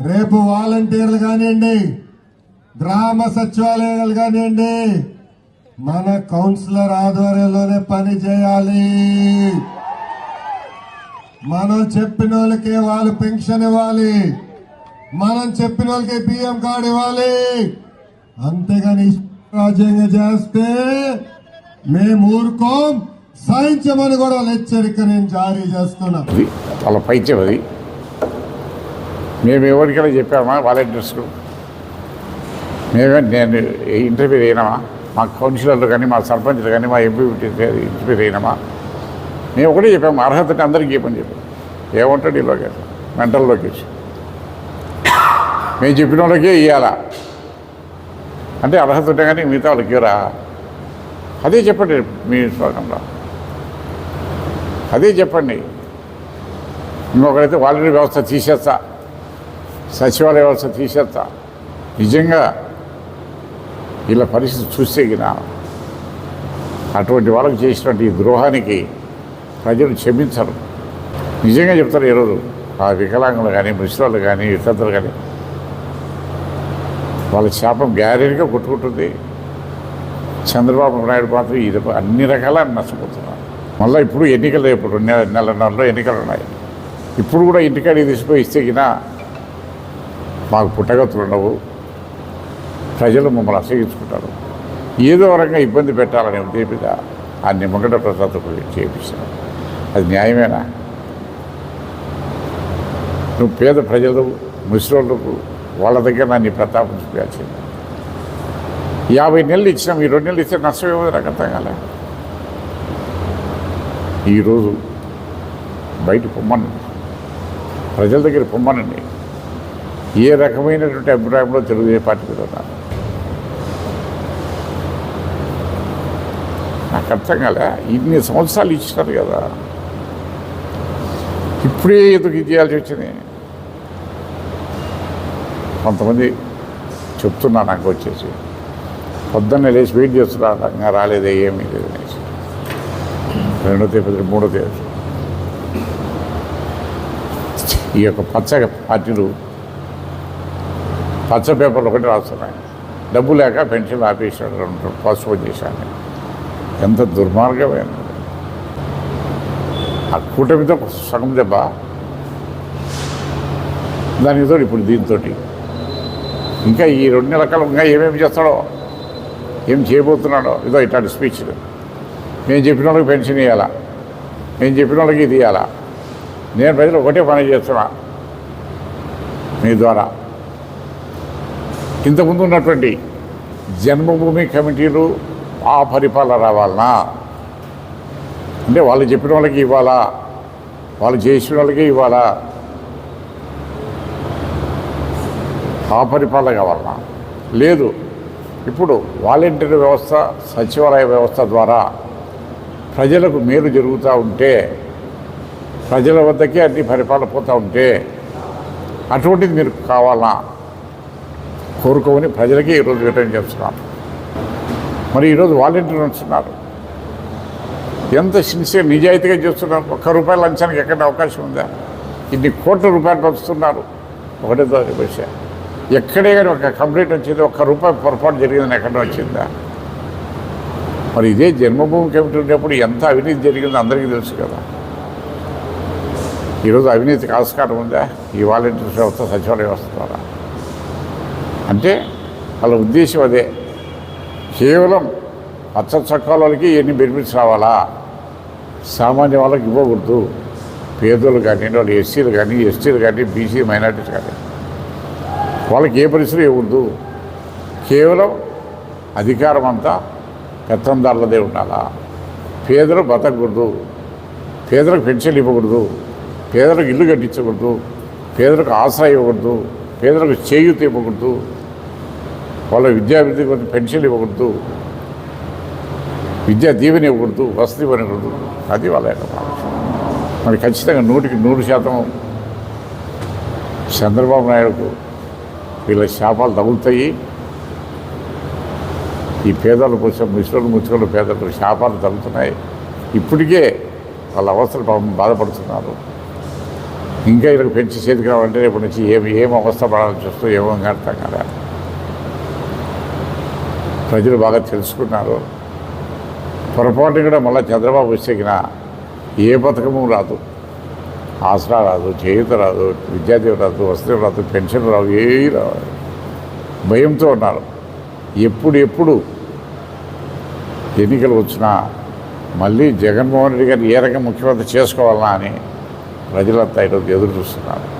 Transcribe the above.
రేపు వాలంటీర్లు కానివ్వండి గ్రామ సచివాలయాలు కానివ్వండి మన కౌన్సిలర్ ఆధ్వర్యంలోనే పని చేయాలి. మనం చెప్పిన వాళ్ళకి వాళ్ళు పెన్షన్ ఇవ్వాలి. మనం చెప్పిన వాళ్ళకి పిఎం కార్డు ఇవ్వాలి. అంతేగాని రాజ్యాంగం చేస్తే మేము ఊరుకోం. సహించమని కూడా హెచ్చరిక నేను జారీ చేస్తున్నా అది వాళ్ళ పైత్యం అది. మేము ఎవరికైనా చెప్పామా వాలంటీర్స్కు మేమే నేను ఇంటర్వ్యూ అయినామా మా కౌన్సిలర్లు కానీ మా సర్పంచ్లు కానీ మా ఎంపీ ఇంటర్వ్యూ అయినామా మేము ఒకటే చెప్పాము అర్హతని అందరికీ చెప్పని చెప్పాం ఏమంటాడు ఈ లోకేష్? మెంటల్ లోకేష్. మేము చెప్పిన వాళ్ళకే ఇవ్వాలా అంటే అర్హత ఉంటే కానీ మిగతా వాళ్ళకి ఇవ్వరా? అదే చెప్పండి మీ శ్లోకంలో అదే చెప్పండి. ఇంకొకరైతే వాలంటీర్ వ్యవస్థ తీసేస్తా. సచివాలయ వ్యవస్థ తీసేస్తా. నిజంగా వీళ్ళ పరిస్థితి చూస్తే అటువంటి వాళ్ళకి చేసినటువంటి ఈ ద్రోహానికి ప్రజలు క్షమించరు. నిజంగా చెప్తారు ఈరోజు ఆ వికలాంగులు కానీ ముసలాళ్ళు కానీ ఇతరులు కానీ వాళ్ళ శాపం గ్యారెంటీగా కొట్టుకుంటుంది. చంద్రబాబు నాయుడు మాత్రం ఇది అన్ని రకాల నష్టపోతున్నారు. మళ్ళీ ఇప్పుడు ఎన్నికలు ఇప్పుడు నెల నెలన్నరలో ఎన్నికలు ఉన్నాయి. ఇప్పుడు కూడా ఇంటికాడికి తీసిపోయి ఇస్తే మాకు పుట్టగతులు ఉండవు ప్రజలు మమ్మల్ని అసహించుకుంటారు. ఏదో రకంగా ఇబ్బంది పెట్టాలనే ఉద్దేశంగా ఆ నిమ్మగడ్డ ప్రసాద్ చేపిస్తాను అది న్యాయమేనా? నువ్వు పేద ప్రజలు ముసలోళ్ళకు వాళ్ళ దగ్గర నన్ను ప్రతాపం చూపించాల్సింది యాభై నెలలు ఇచ్చినాం ఈ రెండు నెలలు ఇస్తే నష్టం ఏమో నాకు అర్థం కాలే. ఈరోజు బయట పొమ్మనండి. ప్రజల దగ్గర పొమ్మనండి. ఏ రకమైనటువంటి అభిప్రాయంలో తెలుగుదేశం పార్టీ మీద ఉన్నారు? నాకు అర్థం కాలే. ఇన్ని సంవత్సరాలు ఇచ్చినారు కదా. ఇప్పుడే ఎందుకు ఇది చేయాల్సి వచ్చింది? కొంతమంది చెప్తున్నా నాకు వచ్చేసి. పొద్దున్నే లేచి వెయిట్ చేస్తున్నా ఇంకా రాలేదే ఏమీ లేదు అనేసి. రెండో తేదీ మూడో తేదీ. ఈ యొక్క పచ్చ పార్టీలు పచ్చ పేపర్లు ఒకటి రాస్తున్నాయి. డబ్బు లేక పెన్షన్ ఆపేసాడు రెండు పోస్ట్పోన్ చేశాను ఎంత దుర్మార్గమైనది ఆ కూటమితో సగం దెబ్బ. దానితో ఇప్పుడు దీంతో ఇంకా ఈ రెండు నెలల కాలం ఇంకా ఏమేమి చేస్తాడో ఏం చేయబోతున్నాడో ఇదో ఇట్లాంటి స్పీచ్లు మేము చెప్పిన వాళ్ళకి పెన్షన్ ఇవ్వాలా మేము చెప్పిన వాళ్ళకి ఇది ఇవ్వాలా నేను ప్రజలు ఒకటే పని చేస్తున్నా మీ ద్వారా. ఇంతకుముందు ఉన్నటువంటి జన్మభూమి కమిటీలు ఆ పరిపాలన రావాలనా? అంటే వాళ్ళు చెప్పిన వాళ్ళకి ఇవ్వాలా? వాళ్ళు చేసిన వాళ్ళకి ఇవ్వాలా? ఆ పరిపాలన కావాలనా? లేదు. ఇప్పుడు వాలంటీర్ వ్యవస్థ సచివాలయ వ్యవస్థ ద్వారా ప్రజలకు మేలు జరుగుతూ ఉంటే ప్రజల వద్దకే అన్ని పరిపాలన పోతూ ఉంటే అటువంటిది మీరు కావాలా కోరుకోమని ప్రజలకి ఈరోజు రిటర్న్ చేస్తున్నాను మరి ఈరోజు వాలంటీర్ ఉంటున్నారు ఎంత సిన్సియర్ నిజాయితీగా చేస్తున్నారు. ఒక్క రూపాయల లంచానికి ఎక్కడ అవకాశం ఉందా? ఇన్ని కోట్ల రూపాయలు పంచుతున్నారు ఒకటే విషయం ఎక్కడే కానీ ఒక కంప్లైంట్ వచ్చింది ఒక్క రూపాయి పొరపాటు జరిగిందని ఎక్కడ వచ్చిందా? మరి ఇదే జన్మభూమి కమిటీ ఉండేప్పుడు ఎంత అవినీతి జరిగిందో అందరికీ తెలుసు కదా. ఈరోజు అవినీతికి ఆస్కారం ఉందా? ఈ వాలంటీర్స్ వ్యవస్థ సచివాలయ వ్యవస్థ ద్వారా. అంటే వాళ్ళ ఉద్దేశం అదే. కేవలం పచ్చ చొక్కాల వాళ్ళకి ఎన్ని బెనిఫిట్స్ రావాలా? సామాన్య వాళ్ళకి ఇవ్వకూడదు. పేదోళ్ళు కానీ వాళ్ళు ఎస్సీలు కానీ ఎస్టీలు కానీ బీసీ మైనార్టీస్ కానీ. వాళ్ళకి ఏ పరిస్థితి ఇవ్వకూడదు. కేవలం అధికారం అంతా పెత్తందారులదే ఉండాలా? పేదలు బతకూడదు పేదలకు పెన్షన్లు ఇవ్వకూడదు. పేదలకు ఇల్లు కట్టించకూడదు. పేదలకు ఆశ్రయం ఇవ్వకూడదు. పేదలకు చేయూత ఇవ్వకూడదు. వాళ్ళ విద్యాభివృద్ధి కొంచెం పెన్షన్ ఇవ్వకూడదు విద్యా దీవెన ఇవ్వకూడదు వసతి ఇవ్వకూడదు. అది వాళ్ళ యొక్క మరి ఖచ్చితంగా నూటికి నూరు శాతం చంద్రబాబు నాయుడుకు వీళ్ళ శాపాలు తగులుతాయి. ఈ పేదల కోసం ముసలు ముచ్చుకలు పేదలకు శాపాలు తగులుతున్నాయి. ఇప్పటికే వాళ్ళ అవస్థలు పాపం బాధపడుతున్నారు. ఇంకా ఇలా పెంచి చేతికి రావాలంటే రేపు నుంచి ఏమి ఏం అవస్థ పడాలని చూస్తూ ఏమో అర్థం కదా ప్రజలు బాగా తెలుసుకున్నారు. పొరపాటు కూడా మళ్ళీ చంద్రబాబు వచ్చేకిన ఏ పథకము రాదు. ఆసరా రాదు చేయూత రాదు విద్యాదేవి రాదు వసతి రాదు పెన్షన్ రావు ఏ రావు. భయంతో ఉన్నారు. ఎప్పుడు ఎప్పుడు ఎన్నికలు వచ్చినా మళ్ళీ జగన్మోహన్ రెడ్డి గారిని ఏ రకంగా ముఖ్యమంత్రి చేసుకోవాలన్నా అని ప్రజలంతా ఈరోజు ఎదురు చూస్తున్నారు.